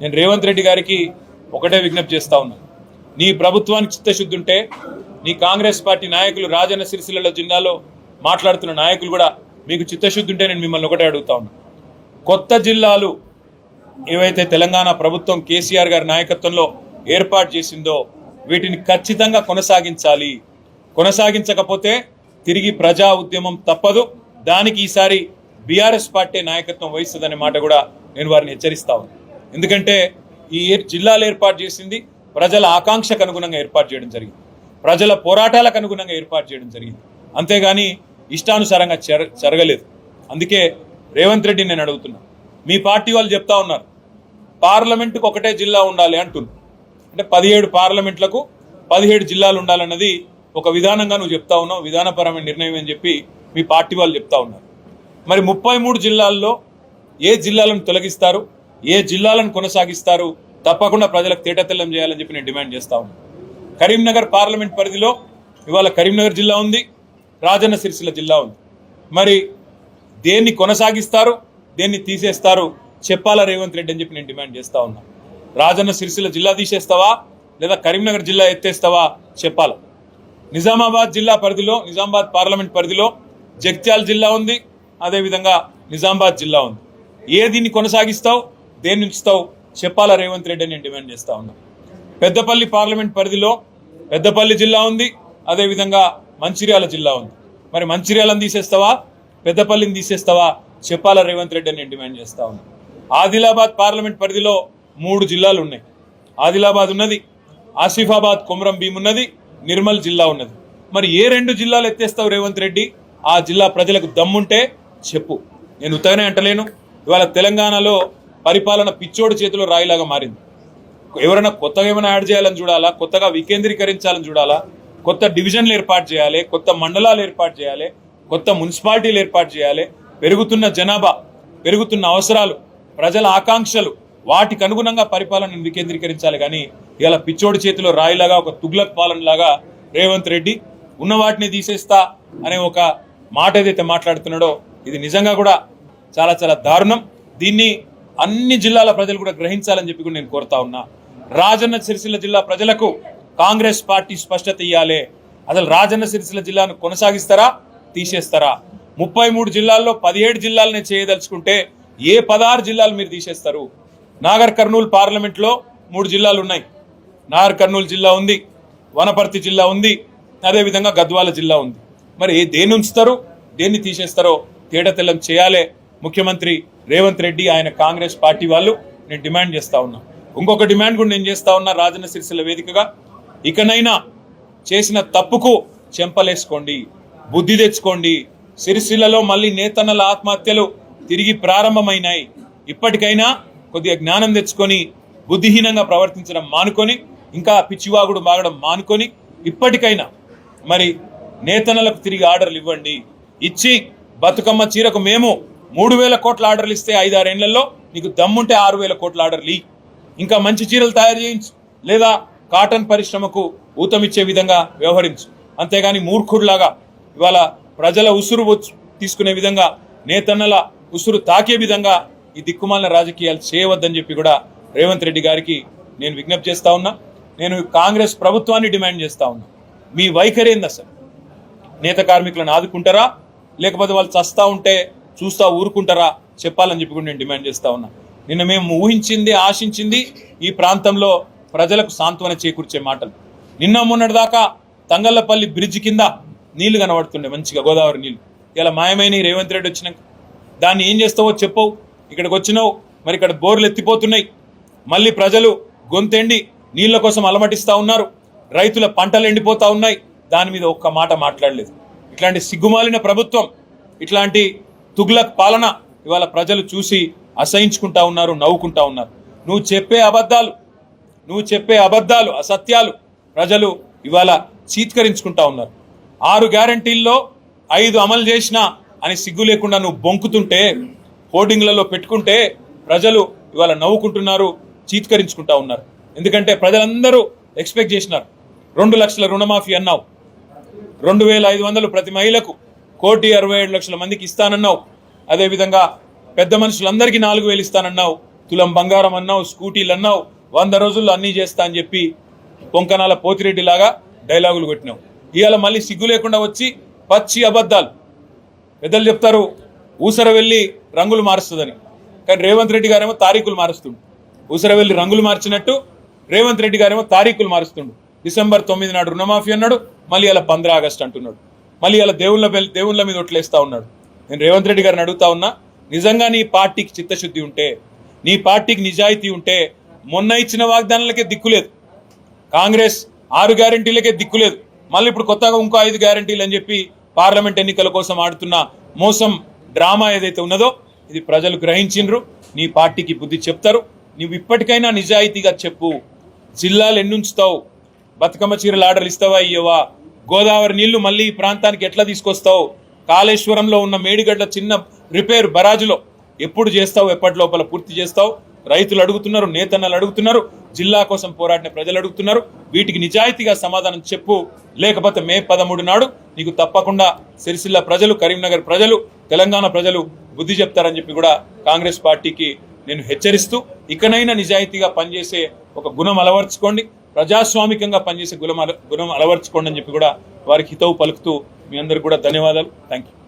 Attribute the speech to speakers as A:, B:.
A: నేను రేవంత్ రెడ్డి గారికి ఒకటే విజ్ఞప్తి చేస్తా ఉన్నా. నీ ప్రభుత్వానికి చిత్తశుద్ధి ఉంటే నీ కాంగ్రెస్ పార్టీ నాయకులు రాజన్న సిరిసిల్లలో జిల్లాలో మాట్లాడుతున్న నాయకులు కూడా మీకు చిత్తశుద్ధి ఉంటే నేను మిమ్మల్ని ఒకటే అడుగుతా ఉన్నా. కొత్త జిల్లాలు ఏవైతే తెలంగాణ ప్రభుత్వం కేసీఆర్ గారి నాయకత్వంలో ఏర్పాటు చేసిందో వీటిని ఖచ్చితంగా కొనసాగించాలి. కొనసాగించకపోతే తిరిగి ప్రజా ఉద్యమం తప్పదు. దానికి ఈసారి బీఆర్ఎస్ పార్టీ నాయకత్వం వహిస్తుందనే మాట కూడా నేను వారిని హెచ్చరిస్తా ఉన్నాను ఎందుకంటే ఈ ఏ- జిల్లాలు ఏర్పాటు చేసింది ప్రజల ఆకాంక్షకు అనుగుణంగా ఏర్పాటు చేయడం జరిగింది. ప్రజల పోరాటాలకు అనుగుణంగా ఏర్పాటు చేయడం జరిగింది. అంతేగాని ఇష్టానుసారంగా జర జరగలేదు. అందుకే రేవంత్ రెడ్డి నేను అడుగుతున్నా. మీ పార్టీ వాళ్ళు చెప్తా ఉన్నారు. పార్లమెంటుకు ఒకటే జిల్లా ఉండాలి అంటున్నారు అంటే పదిహేడు పార్లమెంట్లకు పదిహేడు జిల్లాలు ఉండాలన్నది ఒక విధానంగా నువ్వు చెప్తా ఉన్నావు విధానపరమైన నిర్ణయం అని చెప్పి మీ పార్టీ వాళ్ళు చెప్తా ఉన్నారు. మరి ముప్పై మూడు జిల్లాల్లో ఏ జిల్లాలను తొలగిస్తారు? ఏ జిల్లాలను కొనసాగిస్తారు? తప్పకుండా ప్రజలకు తేటతెల్లం చేయాలని చెప్పి నేను డిమాండ్ చేస్తా ఉన్నాను కరీంనగర్ పార్లమెంట్ పరిధిలో ఇవాళ కరీంనగర్ జిల్లా ఉంది రాజన్న సిరిసిల్ల జిల్లా ఉంది. మరి దేన్ని కొనసాగిస్తారు దేన్ని తీసేస్తారు చెప్పాలా రేవంత్ రెడ్డి అని చెప్పి నేను డిమాండ్ చేస్తా ఉన్నా. రాజన్న సిరిసిల్ల జిల్లా తీసేస్తావా లేదా కరీంనగర్ జిల్లా ఎత్తేస్తావా చెప్పాలా? నిజామాబాద్ జిల్లా పరిధిలో నిజామాబాద్ పార్లమెంట్ పరిధిలో జగిత్యాల జిల్లా ఉంది అదేవిధంగా నిజామాబాద్ జిల్లా ఉంది. ఏ దీన్ని కొనసాగిస్తావు? దేన్ని ఉంచుతావు చెప్పాలా రేవంత్ రెడ్డి అని నేను డిమాండ్ చేస్తా ఉన్నా. పెద్దపల్లి పార్లమెంట్ పరిధిలో పెద్దపల్లి జిల్లా ఉంది అదేవిధంగా మంచిర్యాల జిల్లా ఉంది. మరి మంచిర్యాలను తీసేస్తావా? పెద్దపల్లిని తీసేస్తావా? చెప్పాలా రేవంత్ రెడ్డి అని నేను డిమాండ్ చేస్తా ఉన్నా. ఆదిలాబాద్ పార్లమెంట్ పరిధిలో మూడు జిల్లాలు ఉన్నాయి. ఆదిలాబాద్ ఉన్నది ఆసిఫాబాద్ కొమరం భీం ఉన్నది నిర్మల్ జిల్లా ఉన్నది. మరి ఏ రెండు జిల్లాలు ఎత్తేస్తావు రేవంత్ రెడ్డి? ఆ జిల్లా ప్రజలకు దమ్ముంటే చెప్పు. నేను ఉత్తగానే అంటలేను. ఇవాళ తెలంగాణలో పరిపాలన పిచ్చోడి చేతిలో రాయిలాగా మారింది. ఎవరైనా కొత్తగా ఏమైనా యాడ్ చేయాలని చూడాలా? కొత్తగా వికేంద్రీకరించాలని చూడాలా? కొత్త డివిజన్లు ఏర్పాటు చేయాలి కొత్త మండలాలు ఏర్పాటు చేయాలి కొత్త మున్సిపాలిటీలు ఏర్పాటు చేయాలి పెరుగుతున్న జనాభా పెరుగుతున్న అవసరాలు ప్రజల ఆకాంక్షలు వాటికి అనుగుణంగా పరిపాలనను వికేంద్రీకరించాలి. కానీ ఇలా పిచ్చోడి చేతిలో రాయిలాగా ఒక తుగ్లక్ పాలనలాగా రేవంత్ రెడ్డి ఉన్న వాటిని తీసేస్తా అనే ఒక మాట ఏదైతే మాట్లాడుతున్నాడో ఇది నిజంగా కూడా చాలా చాలా దారుణం. దీన్ని అన్ని జిల్లాల ప్రజలు కూడా గ్రహించాలని చెప్పి కూడా నేను కోరుతా ఉన్నా. రాజన్న సిరిసిల్ల జిల్లా ప్రజలకు కాంగ్రెస్ పార్టీ స్పష్టత ఇవ్వాలి అసలు రాజన్న సిరిసిల్ల జిల్లాను కొనసాగిస్తారా? తీసేస్తారా? ముప్పై మూడు జిల్లాల్లో పదిహేడు జిల్లాలనే చేయదలుచుకుంటే ఏ పదహారు జిల్లాలు మీరు తీసేస్తారు? నాగర్ కర్నూలు పార్లమెంట్లో మూడు జిల్లాలు ఉన్నాయి. నాగర్ కర్నూలు జిల్లా ఉంది వనపర్తి జిల్లా ఉంది అదేవిధంగా గద్వాల జిల్లా ఉంది. మరి ఏ- దేన్ని ఉంచుతారు? దేన్ని తీసేస్తారో తేడా తెల్లం చేయాలే. ముఖ్యమంత్రి రేవంత్ రెడ్డి ఆయన కాంగ్రెస్ పార్టీ వాళ్ళు నేను డిమాండ్ చేస్తా ఉన్నా. ఇంకొక డిమాండ్ కూడా నేను చేస్తా ఉన్నా రాజన్న సిరిసిల్ల వేదికగా. ఇకనైనా చేసిన తప్పుకు చెంపలేసుకోండి బుద్ధి తెచ్చుకోండి. సిరిసిల్లలో మళ్ళీ నేతన్నల ఆత్మహత్యలు తిరిగి ప్రారంభమైనాయి. ఇప్పటికైనా కొద్దిగా జ్ఞానం తెచ్చుకొని బుద్ధిహీనంగా ప్రవర్తించడం మానుకొని ఇంకా పిచ్చివాగుడు మాగడం మానుకొని ఇప్పటికైనా మరి నేతనలకు తిరిగి ఆర్డర్లు ఇవ్వండి. ఇచ్చి బతుకమ్మ చీరకు మేము మూడు వేల కోట్ల ఆర్డర్లు ఇస్తే ఐదారేళ్ళలో నీకు దమ్ముంటే ఆరు వేల కోట్ల ఆర్డర్లు ఇయ్యి. ఇంకా మంచి చీరలు తయారు చేయించు. లేదా కాటన్ పరిశ్రమకు ఊతమిచ్చే విధంగా వ్యవహరించు. అంతేగాని మూర్ఖుడిలాగా ఇవాళ ప్రజల ఉసురు తీసుకునే విధంగా నేతన్నల ఉసురు తాకే విధంగా ఈ దిక్కుమాలిన రాజకీయాలు చేయవద్దని చెప్పి కూడా రేవంత్ రెడ్డి గారికి నేను విజ్ఞప్తి చేస్తా ఉన్నా. నేను కాంగ్రెస్ ప్రభుత్వాన్ని డిమాండ్ చేస్తా ఉన్నా. మీ వైఖరి ఏంది అసలు? నేత కార్మికులను ఆదుకుంటారా? లేకపోతే వాళ్ళు చస్తా ఉంటే చూస్తా ఊరుకుంటారా చెప్పాలని చెప్పి నేను డిమాండ్ చేస్తా ఉన్నా. నిన్న మేము ఊహించింది ఆశించింది ఈ ప్రాంతంలో ప్రజలకు సాంత్వన చేకూర్చే మాటలు. నిన్న మొన్నటి దాకా తంగళ్ళపల్లి బ్రిడ్జ్ కింద నీళ్ళు కనబడుతుండే మంచిగా గోదావరి నీళ్ళు. ఇలా మాయమైన రేవంత్ రెడ్డి వచ్చినాక. దాన్ని ఏం చేస్తావో చెప్పవు ఇక్కడికి వచ్చినావు మరి ఇక్కడ బోర్లు ఎత్తిపోతున్నాయి. మళ్ళీ ప్రజలు గొంతెండి నీళ్ళ కోసం అలమటిస్తూ ఉన్నారు. రైతుల పంటలు ఎండిపోతూ ఉన్నాయి. దాని మీద ఒక్క మాట మాట్లాడలేదు. ఇట్లాంటి సిగ్గుమాలిన ప్రభుత్వం ఇట్లాంటి తుగ్లక్ పాలన ఇవాళ ప్రజలు చూసి అసహించుకుంటా ఉన్నారు నవ్వుకుంటా ఉన్నారు. నువ్వు చెప్పే అబద్ధాలు నువ్వు చెప్పే అబద్ధాలు అసత్యాలు ప్రజలు ఇవాళ చీత్కరించుకుంటా ఉన్నారు. ఆరు గ్యారంటీల్లో ఐదు అమలు చేసినా అని సిగ్గు లేకుండా నువ్వు బొంకుతుంటే హోర్డింగ్లలో పెట్టుకుంటే ప్రజలు ఇవాళ నవ్వుకుంటున్నారు చీత్కరించుకుంటా ఉన్నారు. ఎందుకంటే ప్రజలందరూ ఎక్స్పెక్ట్ చేసినారు. రెండు లక్షల రుణమాఫీ అన్నావు. రెండు వేల ఐదు వందలు ప్రతి మహిళకు కోటి అరవై ఏడు లక్షల మందికి ఇస్తానన్నావు. అదేవిధంగా పెద్ద మనుషులందరికీ నాలుగు వేలు ఇస్తానన్నావు. తులం బంగారం అన్నావు స్కూటీలు అన్నావు వంద రోజుల్లో అన్నీ చేస్తా అని చెప్పి పొంకనాల పోతిరెడ్డి లాగా డైలాగులు కొట్టినావు. ఇవాళ మళ్ళీ సిగ్గు లేకుండా వచ్చి పచ్చి అబద్ధాలు. పెద్దలు చెప్తారు ఊసర వెళ్ళి రంగులు మారుస్తుందని. కానీ రేవంత్ రెడ్డి గారేమో తారీఖులు మారుస్తుండు. ఊసర వెళ్ళి రంగులు మార్చినట్టు రేవంత్ రెడ్డి గారేమో తారీఖులు మారుస్తుండు. డిసెంబర్ తొమ్మిది నాడు రుణమాఫీ అన్నాడు మళ్ళీ అలా పంద్రా ఆగస్ట్ అంటున్నాడు. మళ్ళీ అలా దేవుళ్ళ దేవుళ్ళ మీద ఒట్లేస్తా ఉన్నాడు. నేను రేవంత్ రెడ్డి గారిని అడుగుతా ఉన్నా నిజంగా నీ పార్టీకి చిత్తశుద్ధి ఉంటే నీ పార్టీకి నిజాయితీ ఉంటే మొన్న ఇచ్చిన వాగ్దానాలకే దిక్కులేదు కాంగ్రెస్ ఆరు గ్యారంటీలకే దిక్కులేదు మళ్ళీ ఇప్పుడు కొత్తగా ఇంకో ఐదు గ్యారంటీలు అని చెప్పి పార్లమెంట్ ఎన్నికల కోసం ఆడుతున్న మోసం డ్రామా ఏదైతే ఉన్నదో ఇది ప్రజలు గ్రహించిండ్రు. నీ పార్టీకి బుద్ధి చెప్తారు. నువ్వు ఇప్పటికైనా నిజాయితీగా చెప్పు. జిల్లాలు ఎన్నుంచుతావు. బతుకమ్మ చీరలు ఆర్డర్లు ఇస్తావా ఇయ్యవా? గోదావరి నీళ్ళు మళ్ళీ ఈ ప్రాంతానికి ఎట్లా తీసుకొస్తావు? కాళేశ్వరంలో ఉన్న మేడిగడ్డ చిన్న రిపేర్ బరాజులో ఎప్పుడు చేస్తావు? ఎప్పటి లోపల పూర్తి చేస్తావు? రైతులు అడుగుతున్నారు నేతన్నలు అడుగుతున్నారు జిల్లా కోసం పోరాడిన ప్రజలు అడుగుతున్నారు. వీటికి నిజాయితీగా సమాధానం చెప్పు. లేకపోతే మే పదమూడు నాడు నీకు తప్పకుండా సిరిసిల్ల ప్రజలు కరీంనగర్ ప్రజలు తెలంగాణ ప్రజలు బుద్ధి చెప్తారని చెప్పి కూడా కాంగ్రెస్ పార్టీకి నేను హెచ్చరిస్తూ ఇకనైనా నిజాయితీగా పనిచేసే ఒక గుణం అలవర్చుకోండి. ప్రజాస్వామికంగా పనిచేసే గుణం అల- గుణం అలవర్చుకోండి అని చెప్పి కూడా వారికి హితవు పలుకుతూ మీ అందరికి కూడా ధన్యవాదాలు. Thank you